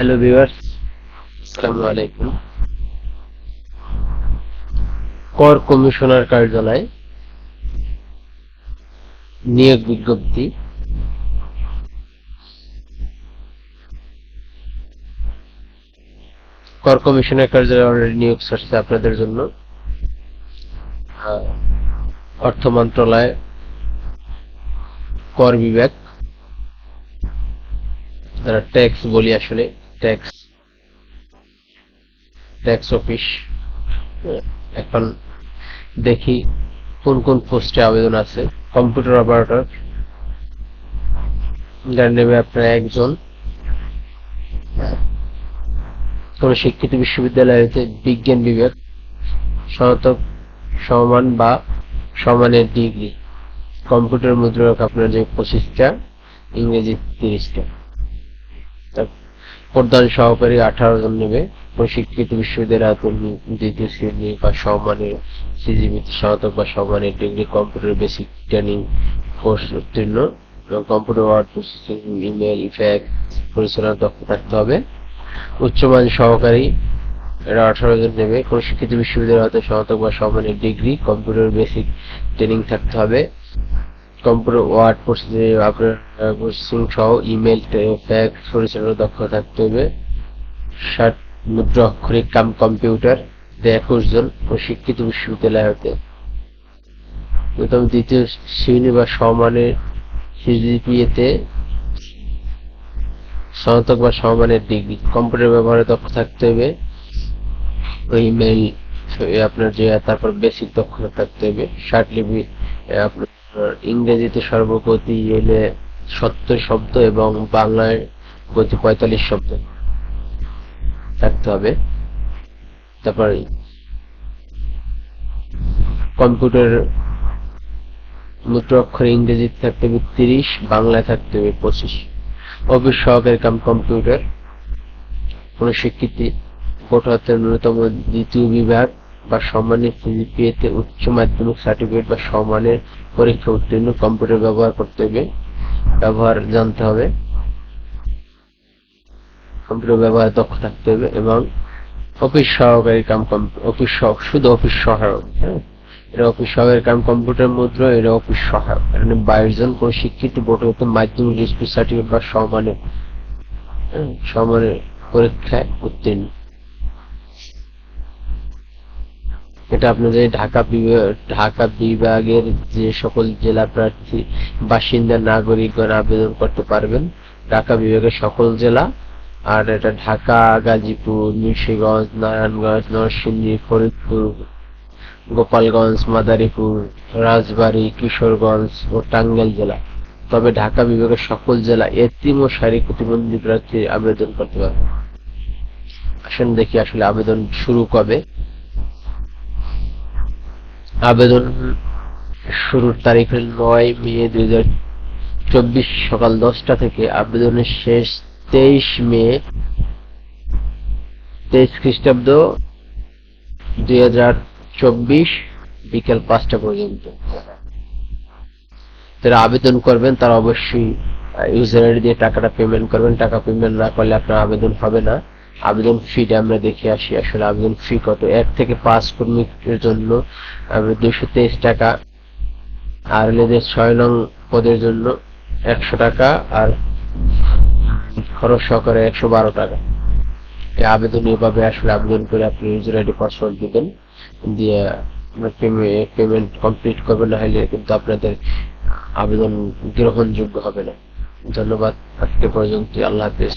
Hello viewers আসসালামু আলাইকুম। কর কমিশনার কার্যালয়। নিয়োগ বিজ্ঞপ্তি। কর কমিশনার কার্যালয় অলরেডি নিয়োগ আসছে আপনাদের জন্য। অর্থ মন্ত্রণালয় কর বিভাগ। যারা ট্যাক্স বলি আসলে। ট্যাক্স ট্যাক্স অফিস এখন দেখি কোন কোন পোস্টে আবেদন আছে। কম্পিউটার অপারেটর যার নেবে আপনার একজন, কোন শিক্ষিত বিশ্ববিদ্যালয় হতে বিজ্ঞান বিভাগ, স্নাতক, সমান বা সমানের ডিগ্রি কম্পিউটার মুদ্রক আপনার যে পঁচিশটা, ইংরেজি তিরিশটা। প্রধান সহকারী আঠারো জন নেবে। প্রশিক্ষিত বিশ্ববিদ্যালয় দ্বিতীয় শ্রেণি বা সমানের সিজিবিতে স্নাতক বা সমানের degree computer basic training course উত্তীর্ণ। এবং computer word processing email effect পরিচালনা দক্ষ থাকতে হবে। উচ্চমান সহকারী এরা আঠারো জন নেবে। কোন শিক্ষিত বিশ্ববিদ্যালয় হতে স্নাতক বা সমানের ডিগ্রি কম্পিউটার বেসিক ট্রেনিং থাকতে হবে। কম্পিউটার ওয়ার্ড প্রসেসিং আপনার প্রসেসিং সহ ইমেল ফ্যাক্স পরিচালনা দক্ষ থাকতে হবে। ষাট কাম কম্পিউটার একুশ জন প্রশিক্ষিত বিশ্ববিদ্যালয় হতে। প্রথম, দ্বিতীয় শ্রেণি বা সমানের সিজিপিএতে স্নাতক বা সমানের ডিগ্রি। কম্পিউটার ব্যবহারে দক্ষ থাকতে হবে। ইমেল, আপনার যে, তারপর বেসিক দক্ষতা থাকতে হবে। ষাট লিপি আপনার ইংরেজিতে সর্বগতি এলে সত্তর শব্দ এবং বাংলায় গতি পঁয়তাল্লিশ শব্দ থাকতে হবে। তারপর কম্পিউটার মুদ্রা অক্ষর ইংরেজিতে থাকতে হবে তিরিশ, বাংলায় থাকতে হবে পঁচিশ। অফিস সহকারী কাম কম্পিউটার, কোন স্বীকৃতি বোর্ড ন্যূনতম দ্বিতীয় বিভাগ। বা সম্মানের সিজিপিএতে উচ্চ মাধ্যমিক সার্টিফিকেট বা সম্মানের পরীক্ষা উত্তীর্ণ কম্পিউটার ব্যবহার করতে হবে ব্যবহার জানতে হবে। কম্পিউটার ব্যবহার দক্ষ থাকতে হবে এবং অফিস সহকারী কাম অফিস শুধু অফিস সহায়ক হ্যাঁ? এটা অফিস সহকারী কাম কম্পিউটার মুদ্রা এটা অফিস সহায়ক। এখানে বাইশ জন কোন শিক্ষিত বোর্ড মাধ্যমিক ডিগ্রি সার্টিফিকেট বা সম্মানের হ্যাঁ, সম্মানের পরীক্ষায় উত্তীর্ণ। এটা আপনাদের ঢাকা ঢাকা বিভাগের যে সকল জেলা প্রার্থী, বাসিন্দা নাগরিকগণ আবেদন করতে পারবেন। ঢাকা বিভাগের সকল জেলা। আর এটা ঢাকা, গাজীপুর, মুন্সিগঞ্জ, নারায়ণগঞ্জ, নরসিংদী, ফরিদপুর, গোপালগঞ্জ, মাদারীপুর, রাজবাড়ী, কিশোরগঞ্জ ও টাঙ্গাইল জেলা। তবে ঢাকা বিভাগের সকল জেলা এতিম ও শারীরিক প্রতিবন্ধী প্রার্থী আবেদন করতে পারবে। আসেন দেখি আসলে আবেদন শুরু কবে। আবেদন শুরুর তারিখ হল নয় মে দুই হাজার চব্বিশ সকাল দশটা থেকে আবেদনের শেষ তেইশ মে তেইশ খ্রিস্টাব্দ দুই হাজার চব্বিশ বিকেল পাঁচটা পর্যন্ত। যারা আবেদন করবেন, তারা অবশ্যই ইউজার আইডি দিয়ে টাকাটা পেমেন্ট করবেন। টাকা পেমেন্ট না করলে আপনার আবেদন হবে না। আবেদন ফিটা আমরা দেখে আসি। আসলে আবেদন ফি কত? এক থেকে পাঁচ কর্মীর জন্য দুইশো তেইশ টাকা। আর এদের ছয় নং পদের জন্য একশো টাকা আর খরচ সহকারে একশো বারো টাকা। আবেদন এভাবে আসলে আবেদন করে আপনি ইউজার আইডি পাসওয়ার্ড দিবেন। দিয়ে পেমেন্ট কমপ্লিট করবেন না হলে কিন্তু আপনাদের আবেদন গ্রহণযোগ্য হবে না। ধন্যবাদ। আজকে পর্যন্ত আল্লাহ হাফিজ।